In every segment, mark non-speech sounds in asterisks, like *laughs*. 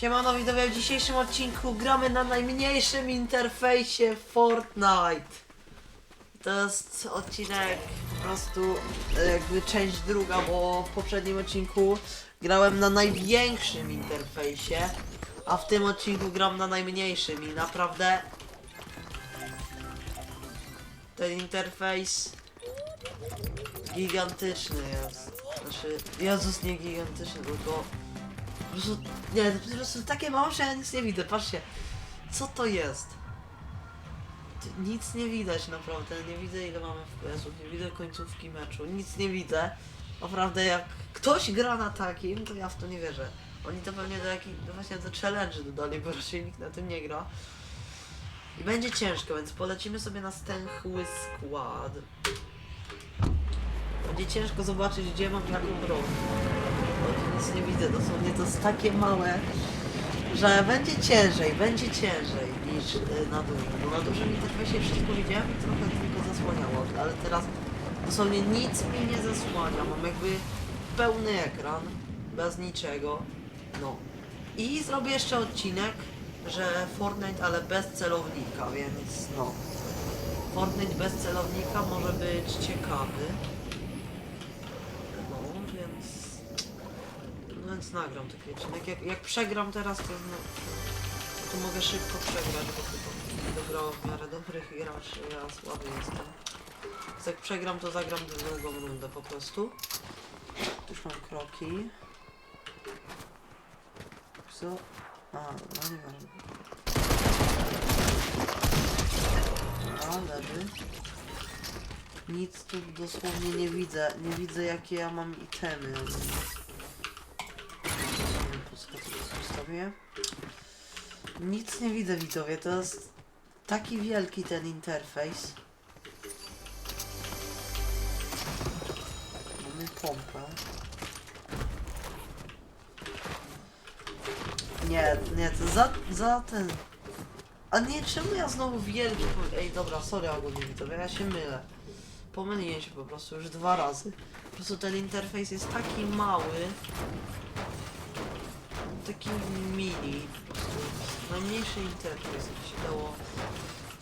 Siemano widzowie, w dzisiejszym odcinku gramy na najmniejszym interfejsie Fortnite. To jest odcinek po prostu e, jakby część druga, bo w poprzednim odcinku grałem na największym interfejsie, a w tym odcinku gram na najmniejszym i naprawdę ten interfejs gigantyczny jest. Znaczy, Jezus nie gigantyczny, tylko po prostu, nie, to po prostu takie małe, że ja nic nie widzę, patrzcie. Co to jest? Nic nie widać naprawdę, nie widzę ile mamy FPS-ów, nie widzę końcówki meczu, nic nie widzę. Naprawdę jak ktoś gra na takim, to ja w to nie wierzę. Oni to pewnie do jakich, no właśnie do challenge dodali, bo raczej nikt na tym nie gra. I będzie ciężko, więc polecimy sobie na stęchły skład. Będzie ciężko zobaczyć, gdzie mam jaką broń. Nic nie widzę, dosłownie to jest takie małe, że będzie ciężej, będzie ciężej niż y, na dużym. Bo na dużym interfejsie wszystko widziałem i trochę tylko zasłaniało, ale teraz dosłownie nic mi nie zasłania. Mam jakby pełny ekran, bez niczego. No. I zrobię jeszcze odcinek, że Fortnite, ale bez celownika, więc no. Fortnite bez celownika może być ciekawy. No, więc... Więc nagram taki odcinek. Jak, jak przegram teraz, to, no, to mogę szybko przegrać, bo chyba wygrało w miarę dobrych graczy, ja słaby jestem. Więc jak przegram, to zagram drugą rundę po prostu. Tu już mam kroki. Co? A, no nie wiem. A, leży. Nic tu dosłownie nie widzę. Nie widzę jakie ja mam itemy. Zostawię. Nic nie widzę widzowie, to jest taki wielki ten interfejs. Mamy pompę. Nie, nie, to za, za ten... A nie, czemu ja znowu wielki... Ej, dobra, sorry ogólnie widzowie, ja się mylę. Pomyliłem się po prostu już dwa razy. Po prostu ten interfejs jest taki mały. Taki mini. Po prostu najmniejszy interfejs, jaki się dało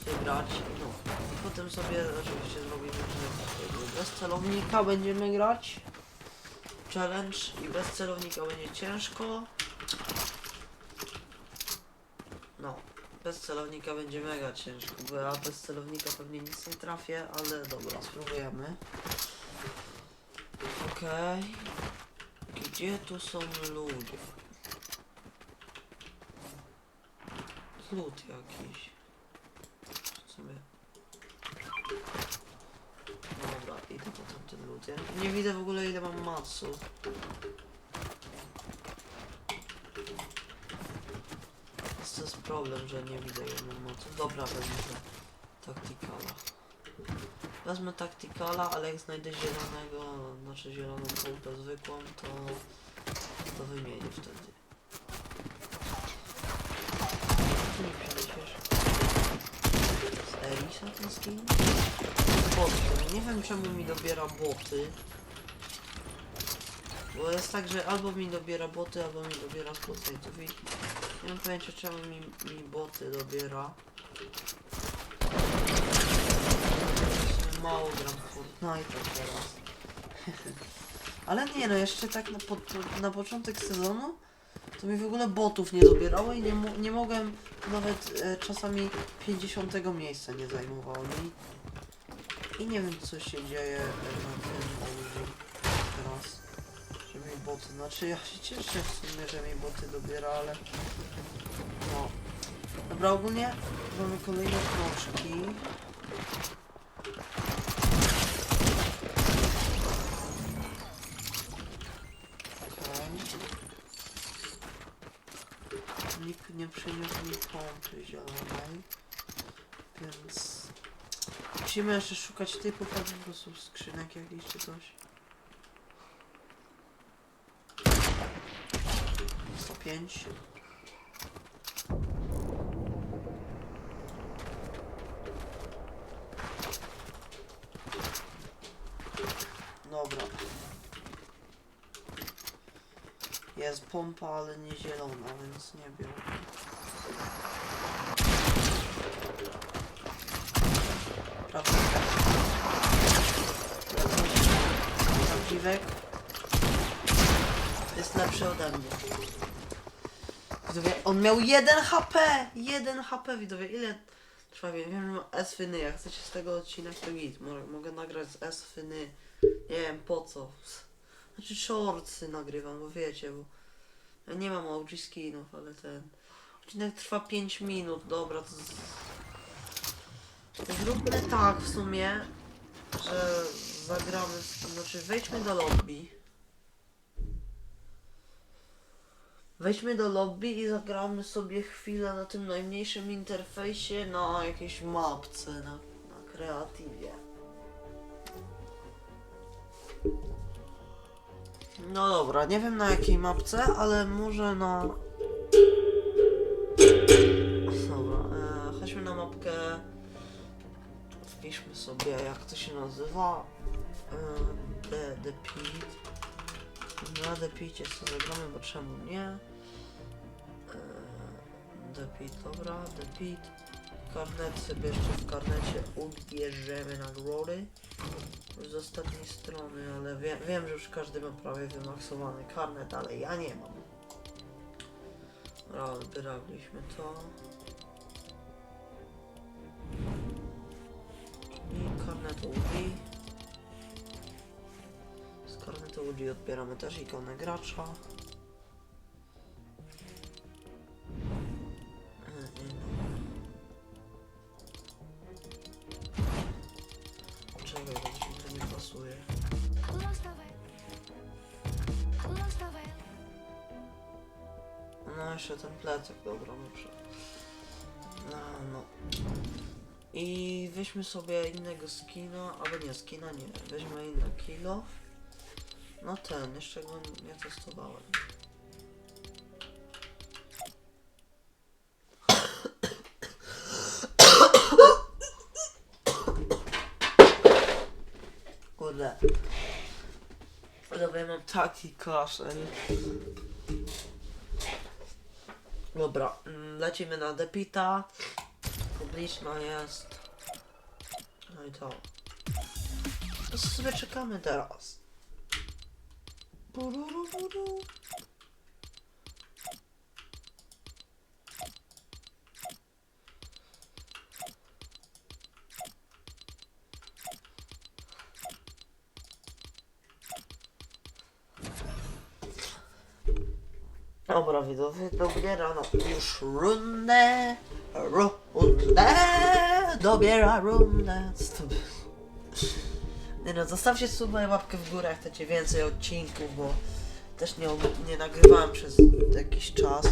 wybrać. No. I potem sobie oczywiście zrobimy, że bez celownika będziemy grać. Challenge i bez celownika będzie ciężko. No, bez celownika będzie mega ciężko, bo ja bez celownika pewnie nic nie trafię, ale dobra, spróbujemy. Okej. Gdzie tu są ludzie? Lud jakiś. Dobra, idę po tamten lud. Ja nie widzę w ogóle ile mam matsu. To jest problem, że nie widzę jedną mocy. Dobra, wezmę taktykala. Wezmę taktykala, ale jak znajdę zielonego, znaczy zieloną pompę zwykłą, to, to wymienię wtedy. Ty nie przeniesiesz? Z Elisa ten skin? Boty. Nie wiem czemu mi dobiera boty. Bo jest tak, że albo mi dobiera boty, albo mi dobiera spotlightów i nie mam pojęcia czemu mi, mi boty dobiera. Mało gram Fortnite teraz. *laughs* Ale nie no, jeszcze tak na, na początek sezonu to mi w ogóle botów nie dobierało i nie, nie mogłem nawet e, czasami 50 miejsca nie zajmowało mi. I nie wiem co się dzieje e, na tym ołży teraz. Że mi boty, znaczy ja się cieszę w sumie, że mi boty dobiera, ale no. Dobra, ogólnie mamy kolejne kroczki. Okej. Nikt nie przyniósł mi pompy zielonej, więc musimy jeszcze szukać typów, albo po prostu skrzynek jakichś czy coś. 105. Dobra. Jest pompa, ale nie zielona, więc nie biorę. Prawdziwek jest lepszy ode mnie. Widzowie, on miał 1 HP! 1 HP, widzowie, ile trwa? Wiem, wiem, że ma S-fyny, jak chcecie z tego odcinek, to git. Mogę, mogę nagrać z S-fyny, nie wiem po co. Znaczy shortsy nagrywam, bo wiecie, bo ja nie mam OG skinów, ale ten odcinek trwa 5 minut, dobra, to z... zróbmy tak w sumie, że zagramy, znaczy wejdźmy do lobby. Wejdźmy do lobby i zagramy sobie chwilę na tym najmniejszym interfejsie na jakiejś mapce, na, na kreatywie. No dobra, nie wiem na jakiej mapce, ale może na... Dobra, e, chodźmy na mapkę. Wpiszmy sobie jak to się nazywa. E, The, the Pit. Na The Picie co zagramy, bo czemu nie? The Pit, dobra, The Pit. Karnet sobie jeszcze w karnecie ubierzemy nagrody z ostatniej strony, ale wiem, wiem, że już każdy ma prawie wymaksowany karnet, ale ja nie mam. Dobra, odbieraliśmy to. I karnet UDI. Karnetu UDI odbieramy też ikonę gracza. No. Mi to nie pasuje. No jeszcze ten plecak, dobra, muszę. No, no. I weźmy sobie innego skina, albo nie, skina nie, weźmy inny kilo. No ten, jeszcze go nie testowałem. Kurde. Dobra, ja mam taki kaszel. Dobra, mm, lecimy na Depita. Publiczna jest. No i to. To sobie czekamy teraz. Bururu, buru. Dobra, widzowie, dobiera no już rundę, rundę, dobiera rundę. Nie no, zostawcie i łapkę w górę, jak chcecie więcej odcinków, bo też nie, nie nagrywałem przez jakiś czas.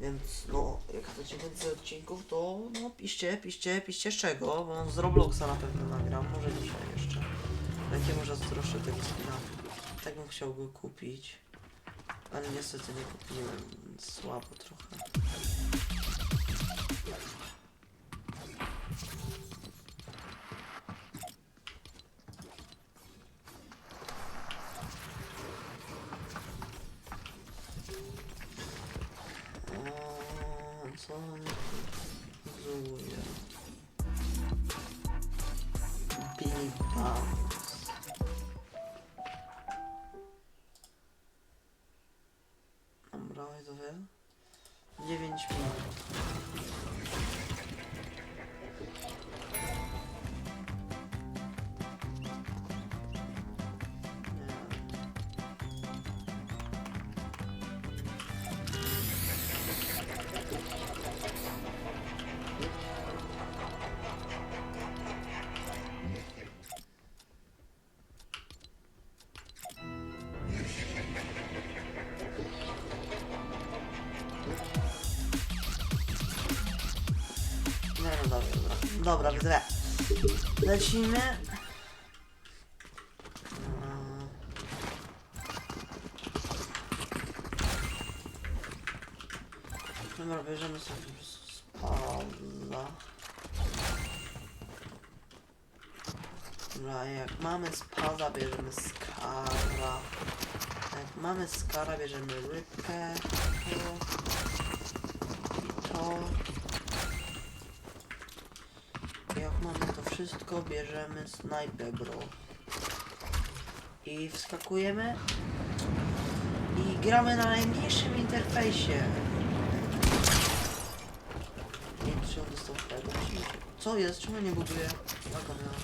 Więc no, jak chcecie więcej odcinków, to no piszcie, piszcie, piszcie z czego, bo z Robloxa na pewno nagram, może dzisiaj jeszcze. Jakie może zazdroszczę tego skina. Tak bym chciał go kupić. Ale niestety nie kupiłem, słabo trochę. O, co dobra, dobra. Dobra, widzowie. Lecimy. Dobra, bierzemy sobie spawna. Dobra, jak mamy spada, bierzemy skara. Tak, mamy skara, bierzemy rybkę. I to. Mamy to wszystko, bierzemy snajpę, bro. I wskakujemy. I gramy na najmniejszym interfejsie. Nie czy on dostał tego. Co jest? Czemu nie buduje? Miała?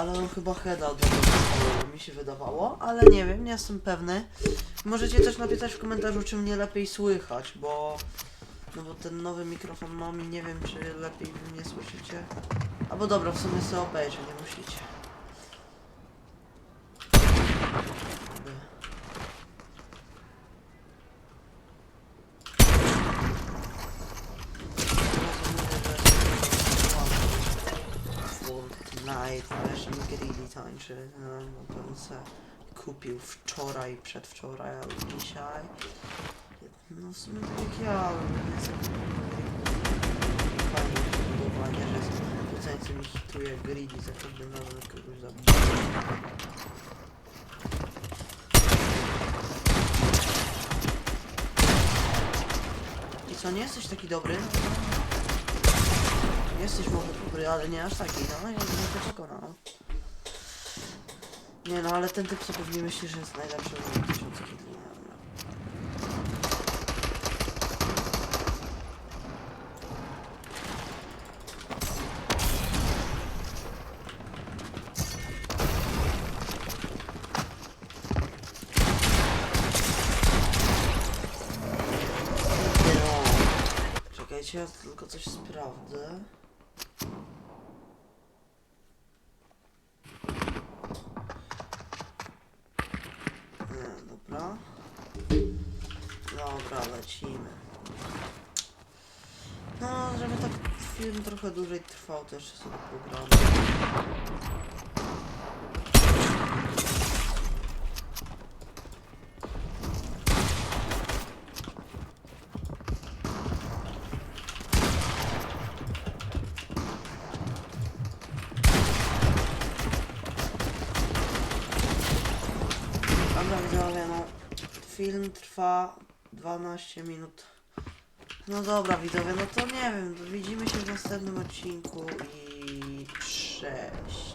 Ale on chyba heada od mi się wydawało, ale nie wiem, nie jestem pewny. Możecie też napisać w komentarzu, czy mnie lepiej słychać, bo... No bo ten nowy mikrofon mam i nie wiem, czy lepiej mnie słyszycie. Albo dobra, w sumie sobie obejrzę, nie musicie. Tańczy. No, no to on se kupił wczoraj, przedwczoraj albo dzisiaj. No w sumie tak jak ja, więc fajnie budowanie, że jestem rzucający mi hituje grid i za każdym razem kogoś zabiję. I co, nie jesteś taki dobry? No, no. Jesteś może dobry, ale nie aż taki, no, no ja nie poczekam, no. Nie no, ale ten typ sobie pewnie myśli, że jest najlepszy w 2002. Czekajcie, ja tylko coś sprawdzę. Nie, dobra. Dobra, lecimy. No, żeby tak film trochę dłużej trwał, też sobie pogram. Dobra, widzowie, no. Film trwa 12 minut. No dobra, widzowie, no to nie wiem. Widzimy się w następnym odcinku i cześć.